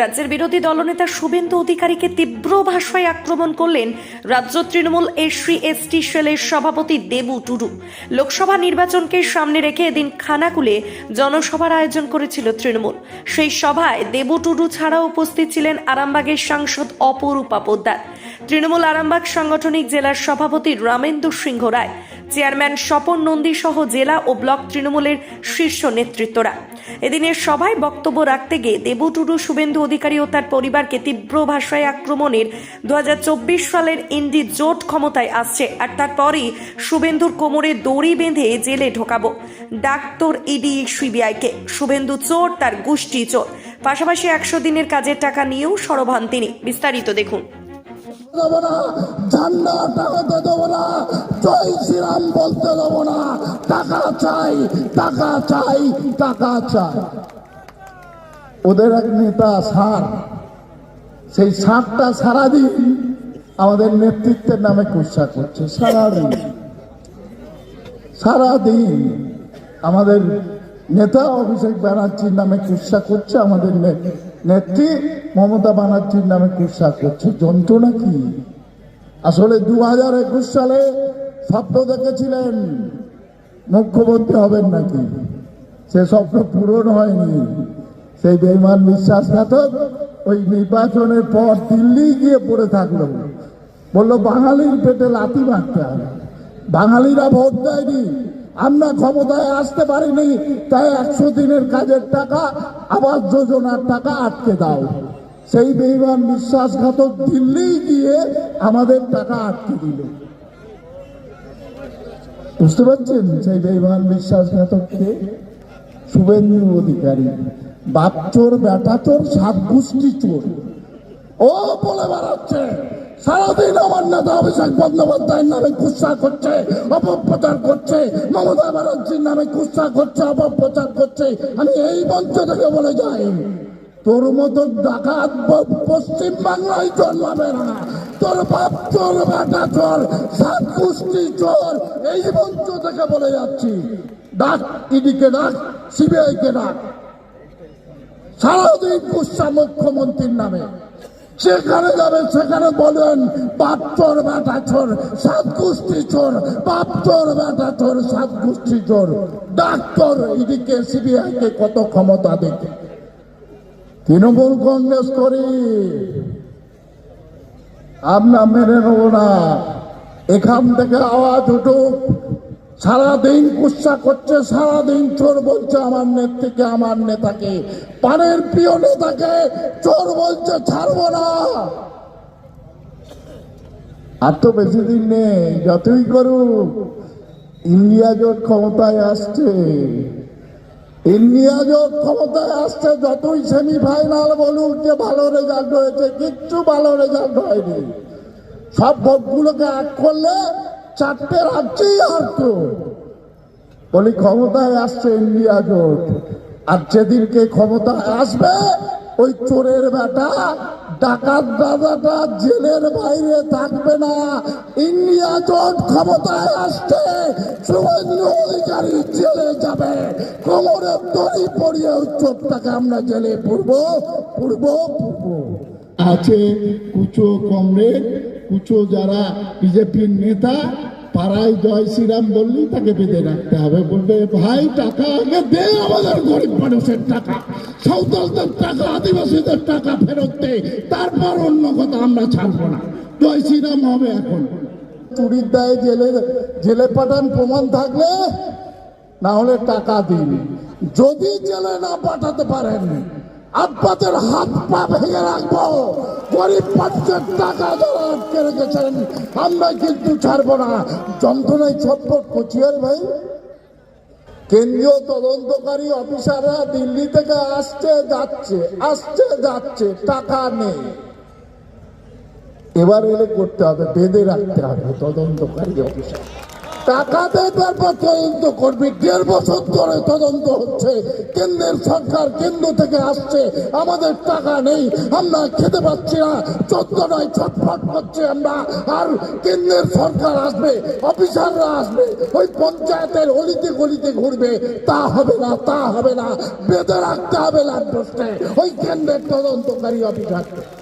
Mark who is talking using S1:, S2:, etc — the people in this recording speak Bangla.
S1: রাজ্যের বিরোধী দলনেতা শুভেন্দু অধিকারীকে তীব্র ভাষায় আক্রমণ করলেন রাজ্য তৃণমূল এসসি, এসটি সেলের সভাপতি দেবু টুডু। লোকসভা নির্বাচনকে সামনে রেখে এদিন খানাকুলে জনসভার আয়োজন করেছিল তৃণমূল। সেই সভায় দেবু টুডু ছাড়াও উপস্থিত ছিলেন আরামবাগের সাংসদ অপরূপা পোদ্দার। তৃণমূল আরামবাগ সাংগঠনিক জেলার সভাপতি রামেন্দু সিংহ রায়। চেয়ারম্যান স্বপন নন্দী সহ জেলা ও ব্লক তৃণমূলের শীর্ষ নেতৃত্বরা। এদিনের সভায় বক্তব্য রাখতে গিয়ে দেবু টুডু শুভেন্দু অধিকারী ও তার পরিবারকে তীব্র ভাষায় আক্রমণের দু হাজার চব্বিশ সালের ইন্ডি জোট ক্ষমতায় আসছে আর তারপরই শুভেন্দুর কোমরে দড়ি বেঁধে জেলে ঢোকাবো। ডাক্তার ইডি সিবিআইকে। শুভেন্দু চোর, তার গোষ্ঠী চোর। পাশাপাশি একশো দিনের কাজের টাকা নিয়েও সরব হন তিনি। বিস্তারিত দেখুন।
S2: দেবো না ঝান্ডা টাকাতে দেবো না জয় শ্রীরাম বলতে দেবো না টাকা চাই টাকা চাই টাকা চাই। ওদের এক নেতা সার সেই সারটা সারাদিন আমাদের নেতৃত্বের নামে কুৎসা করছে, সারাদিন। সারাদিন আমাদের নেতা অভিষেক ব্যানার্জির নামে কুৎসা করছে আমাদের নেত্রী মমতা ব্যানার্জির নামে কুৎসা করছে। যন্ত্রণা কি? আসলে দু হাজার একুশ সালে স্বপ্ন দেখেছিলেন। মুখ্যমন্ত্রী হবেন নাকি? সে স্বপ্ন পূরণ হয়নি। সেই বেইমান বিশ্বাসঘাতক ওই নির্বাচনের পর দিল্লি গিয়ে পড়ে থাকল। বলল, বাঙালির পেটে লাথি মারতে হবে। বাঙালিরা ভোট দেয়নি। আমরা ক্ষমতায় আসতে পারিনি, তাই একশো দিনের কাজের টাকা, আবাস যোজনার টাকা আটকে দাও। সেই বেইমান বিশ্বাসঘাতক দিল্লি গিয়ে আমাদের টাকা আটকে দিল। বুঝতে পারছেন? সেই বেইমান বিশ্বাসঘাতককে শুভেন্দু অধিকারী বাপ চোর বেটা চোর সাত গোষ্ঠী চোর। ও বলে বেড়াচ্ছে। সারাদিন আমার নেতা অভিষেক বন্দ্যোপাধ্যায়ের নামে কুৎসা করছে, অপপ্রচার করছে, মমতা ব্যানার্জির নামে কুৎসা করছে, অপপ্রচার করছে। আমি এই মঞ্চ থেকে বলে যাই, তোর মতো ডাকাত পশ্চিম বাংলায় জন্মাবে না। তোর বাপ চোর বেটা চোর সাত গোষ্ঠী চোর এই মঞ্চ থেকে বলে যাচ্ছি, ডাক, ইডিকে ডাক সিবিআই কে ডাক। সারাদিন কুৎসা মুখ্যমন্ত্রীর নামে। সেখানে যাবে সেখানে বলেন চোর বেটা চোর সাত গোষ্ঠী চোর বাপ চোর বেটা চোর সাত গোষ্ঠী চোর। ডাক্তার সিবিআই কে কত ক্ষমতা দেখে তৃণমূল কংগ্রেস করি। আমরা মেনে নেব না। এখান থেকে আওয়াজ উঠুক। সারাদিন কুৎসা করছে, সারাদিন চোর বলছে আমার নেত্রীকে, আমার নেতাকে। পানের প্রিয় নেতাকে চোর বলছে, ছাড়বো না। আর তো বেশি দিন নেই, যতই করুক, ইন্ডিয়া জোট ক্ষমতায় আসছে। ইন্ডিয়া জোট ক্ষমতায় আসছে, যতই সেমিফাইনাল বলুক যে ভালো রেজাল্ট হয়েছে, কিচ্ছু ভালো রেজাল্ট হয়নি। সব ভোটগুলোকে এক করলে চারটে রাজ্যেই হারতো। বলি, ক্ষমতায় আসছে ইন্ডিয়া জোট। আর যেদিনকে ক্ষমতায় আসবে, ওই চোরের বেটা, ডাকাত দাদাটা জেলের বাইরে থাকবে না। ইন্ডিয়া জোট ক্ষমতায় আসছে অধিকারী জেলে যাবে। কোমরের দড়ি পড়িয়ে ওই চোরটাকে আমরা জেলে পুরবো পুরবো পুরবো আছে কুচো কমরেড কুচো যারা বিজেপির নেতা, পাড়ায় জয় শ্রীরাম বললেই তাকে বেঁধে রাখতে হবে। বলবে, ভাই, টাকা আগে দে আমাদের গরিব মানুষের টাকা। সাঁওতালদের টাকা, আদিবাসীদের টাকা ফেরত দে। তারপর অন্য কথা আমরা ছাড়বো না। জয় শ্রীরাম হবে এখন। চুরির দায়ে জেলে জেলে পাঠান প্রমাণ থাকলে, না হলে টাকা দিন যদি জেলে না পাঠাতে পারেন আপনাদের হাত পা ভেঙে রাখব। গরিব মানুষের টাকা যারা আটকে রেখেছেন। আমরা কিন্তু ছাড়বো না। যন্ত্রণায় ছটফট করছিয়ার ভাই। কেন্দ্রীয় তদন্তকারী অফিসাররা দিল্লি থেকে আসছে, যাচ্ছে আসছে, যাচ্ছে, টাকা নেই। এবার এলে করতে হবে, বেঁধে রাখতে হবে তদন্তকারী অফিসার। টাকা দিয়ে তারপর তদন্ত করবি। দেড় বছর ধরে তদন্ত হচ্ছে। কেন্দ্রের সরকার কেন্দ্র থেকে আসছে। আমাদের টাকা নেই। আমরা খেতে পাচ্ছি না। চোদ্দ নয় ছটফট করছে আমরা। আর কেন্দ্রের সরকার আসবে। অফিসাররা আসবে। ওই পঞ্চায়েতের অলিতে গলিতে ঘুরবে। তা হবে না, তা হবে না। বেঁধে রাখতে হবে ল্যাম্পোস্টে ওই কেন্দ্রের তদন্তকারী অফিসারকে।